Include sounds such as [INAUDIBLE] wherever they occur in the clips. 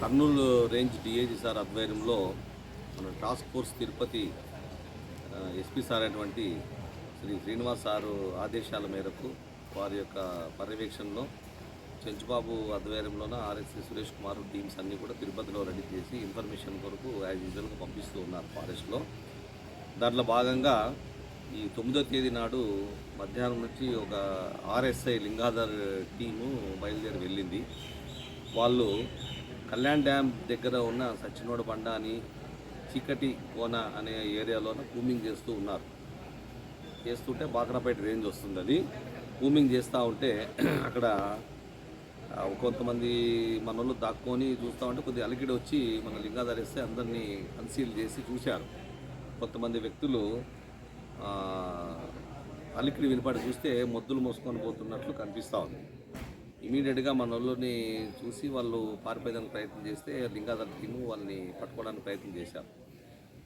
Kurnool range DIG sir ఆధ్వర్యంలో మన task force Tirupati SP sir అయినటువంటి శ్రీ శ్రీనివాస్ సారు ఆదేశాల మేరకు వారి యొక్క పర్యవేక్షణలో చెంచుబాబు ఆధ్వర్యంలోన ఆర్ఎస్సీ సురేష్ కుమార్ టీమ్స్ అన్నీ కూడా తిరుపతిలో రెడీ చేసి ఇన్ఫర్మేషన్ కొరకు యాజ్ యూజువల్గా పంపిస్తూ ఉన్నారు ఫారెస్ట్లో. దాంట్లో భాగంగా ఈ తొమ్మిదో తేదీ నాడు మధ్యాహ్నం నుంచి ఒక ఆర్ఎస్ఐ లింగాధర్ టీము బయలుదేరి వెళ్ళింది. వాళ్ళు కళ్యాణ్ డ్యామ్ దగ్గర ఉన్న సచ్చినోడ బండ అని చీకటి కోన అనే ఏరియాలోన కూమింగ్ చేస్తూ ఉన్నారు. చేస్తుంటే బాక్రాపేట రేంజ్ వస్తుంది అది. కూమింగ్ చేస్తూ ఉంటే [CLEARS THROAT] అక్కడ కొంతమంది మన దాక్కొని చూస్తూ ఉంటే కొద్దిగా అలికిడి వచ్చి మన లింగాధరిస్తే అందరినీ కన్సీల్ చేసి చూశారు. కొంతమంది వ్యక్తులు అలికిడి వినపడి చూస్తే మొద్దులు మోసుకొని పోతున్నట్లు కనిపిస్తూ ఉంది. ఇమీడియట్గా మన వాళ్ళని చూసి వాళ్ళు పారిపోయేదానికి ప్రయత్నం చేస్తే లింగాధర్ టీము వాళ్ళని పట్టుకోవడానికి ప్రయత్నం చేశారు.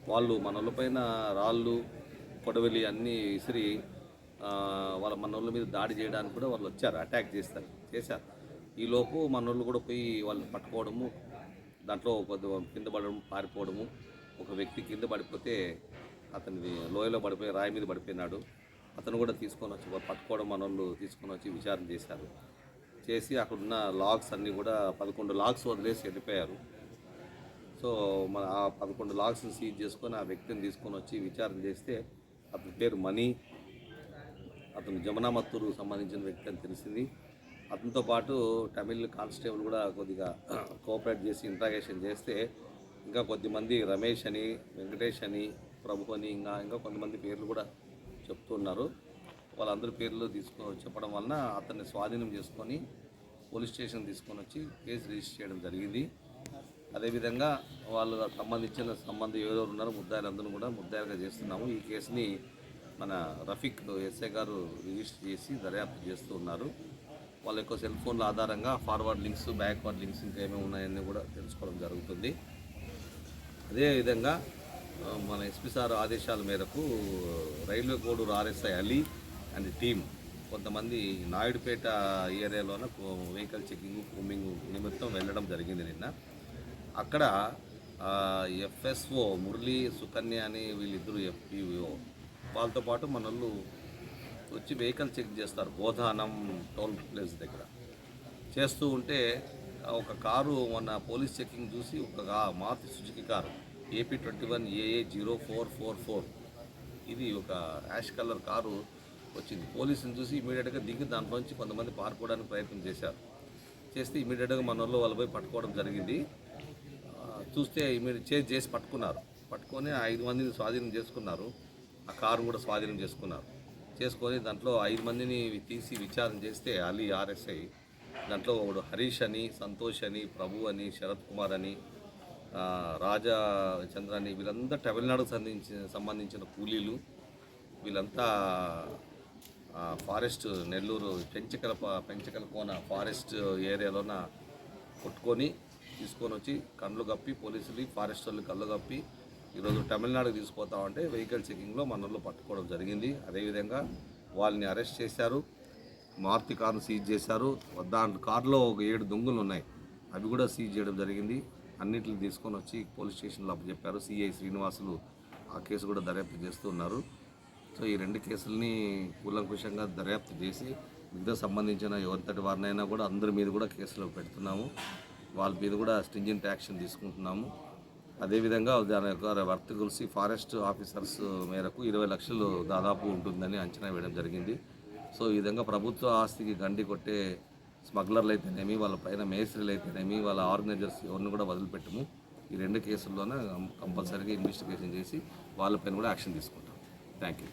వాళ్ళు మన పైన రాళ్ళు కొడవలి అన్నీ విసిరి వాళ్ళ మన మీద దాడి చేయడానికి కూడా వాళ్ళు వచ్చారు అటాక్ చేస్తారు చేశారు. ఈలోపు మన కూడా పోయి వాళ్ళని పట్టుకోవడము దాంట్లో కొద్ది కింద పడడం పారిపోవడము. ఒక వ్యక్తి కింద పడిపోతే అతని లోయలో పడిపోయి రాయి మీద పడిపోయినాడు. అతను కూడా తీసుకొని వచ్చి పట్టుకోవడం మన తీసుకొని వచ్చి విచారణ చేశారు. చేసి అక్కడ ఉన్న లాగ్స్ అన్నీ కూడా పదకొండు లాగ్స్ వదిలేసి వెళ్ళిపోయారు. సో మన ఆ పదకొండు లాగ్స్ని సీజ్ చేసుకొని ఆ వ్యక్తిని తీసుకొని వచ్చి విచారణ చేస్తే అతని పేరు మనీ అతను జమునామత్తూరు సంబంధించిన వ్యక్తి అని తెలిసింది. అతనితో పాటు తమిళ్ కానిస్టేబుల్ కూడా కొద్దిగా కోఆపరేట్ చేసి ఇంట్రాగేషన్ చేస్తే ఇంకా కొద్దిమంది రమేష్ అని వెంకటేష్ అని ప్రభు అని ఇంకా ఇంకా కొంతమంది పేర్లు కూడా చెప్తున్నారు వాళ్ళందరి పేర్లు తీసుకో చెప్పడం వలన అతన్ని స్వాధీనం చేసుకొని పోలీస్ స్టేషన్ తీసుకొని వచ్చి కేసు రిజిస్టర్ చేయడం జరిగింది. అదేవిధంగా వాళ్ళు సంబంధించిన సంబంధం ఎవరెవరు ఉన్నారో ముద్దాయిలందరూ కూడా ముద్దాయిలుగా చేస్తున్నాము. ఈ కేసుని మన రఫీక్ ఎస్ఐ గారు రిజిస్టర్ చేసి దర్యాప్తు చేస్తూ ఉన్నారు. వాళ్ళ యొక్క సెల్ ఫోన్ల ఆధారంగా ఫార్వర్డ్ లింక్స్ బ్యాక్వర్డ్ లింక్స్ ఇంకా ఏమేమి ఉన్నాయని కూడా తెలుసుకోవడం జరుగుతుంది. అదేవిధంగా మన ఎస్పీ సార్ ఆదేశాల మేరకు railway Koduru RSI Ali and team. కొంతమంది నాయుడుపేట ఏరియాలోన వెహికల్ చెకింగ్ కూమింగ్ నిమిత్తం వెళ్ళడం జరిగింది నిన్న. అక్కడ ఎఫ్ఎస్ఓ మురళి సుకన్య అని వీళ్ళిద్దరు ఎఫ్పిఓ. వాళ్ళతో పాటు మనల్ని వచ్చి వెహికల్ చెక్ చేస్తారు. గోధానం టోల్ ప్లేస్ దగ్గర. చేస్తూ ఉంటే ఒక కారు మొన్న పోలీస్ చెకింగ్ చూసి ఒక Maruti Suzuki car AP twenty one AA zero four four four. ఇది ఒక యాష్ కలర్ కారు. వచ్చింది. పోలీసుని చూసి ఇమీడియట్గా దిగి దాంట్లోంచి కొంతమంది పారిపోవడానికి ప్రయత్నం చేశారు. చేస్తే ఇమీడియట్గా మన వాళ్ళు వాళ్ళు పోయి పట్టుకోవడం జరిగింది. చూస్తే ఇమీడియట్ చేసి చేసి పట్టుకున్నారు. పట్టుకొని ఐదు మందిని స్వాధీనం చేసుకున్నారు. ఆ కారు కూడా స్వాధీనం చేసుకున్నారు. చేసుకొని దాంట్లో ఐదు మందిని తీసి విచారణ చేస్తే అలీ ఆర్ఎస్ఐ దాంట్లో ఒకడు హరీష్ అని సంతోష్ అని ప్రభు అని శరత్ కుమార్ అని రాజా చంద్ర అని వీళ్ళంతా తమిళనాడుకు సంబంధించిన సంబంధించిన కూలీలు. వీళ్ళంతా ఫారెస్ట్ నెల్లూరు పెంచకల పెంచకల కోన ఫారెస్ట్ ఏరియాలోన కొట్టుకొని తీసుకొని వచ్చి కళ్ళు కప్పి పోలీసులు ఫారెస్ట్ వాళ్ళు కళ్ళు కప్పి ఈరోజు తమిళనాడుకి తీసుకుపోతామంటే వెహికల్ చెకింగ్లో మనల్లో పట్టుకోవడం జరిగింది. అదేవిధంగా వాళ్ళని అరెస్ట్ చేశారు. మారుతి కారును సీజ్ చేశారు. దాంట్లో కారులో ఒక ఏడు దొంగలు ఉన్నాయి. అవి కూడా సీజ్ చేయడం జరిగింది. అన్నింటిని తీసుకొని వచ్చి పోలీస్ స్టేషన్లో అప్పచెప్పారు. సిఐ శ్రీనివాసులు ఆ కేసు కూడా దర్యాప్తు చేస్తూ ఉన్నారు. సో ఈ రెండు కేసులని కూలంకుషంగా దర్యాప్తు చేసి మిగతా సంబంధించిన ఎవరితటి వారినైనా కూడా అందరి మీద కూడా కేసులు పెడుతున్నాము. వాళ్ళ మీద కూడా స్టింజెంట్ యాక్షన్ తీసుకుంటున్నాము. అదేవిధంగా దాని యొక్క వర్త్ కలిసి ఫారెస్ట్ ఆఫీసర్స్ మేరకు ఇరవై లక్షలు దాదాపు ఉంటుందని అంచనా వేయడం జరిగింది. సో ఈ విధంగా ప్రభుత్వ ఆస్తికి గండి కొట్టే స్మగ్లర్లు అయితేనేమి వాళ్ళ పైన మేస్త్రీలు అయితేనేమి వాళ్ళ ఆర్గనైజర్స్ ఎవరిని కూడా వదిలిపెట్టము. ఈ రెండు కేసుల్లోనే కంపల్సరీగా ఇన్వెస్టిగేషన్ చేసి వాళ్ళపైన కూడా యాక్షన్ తీసుకుంటాం. Thank you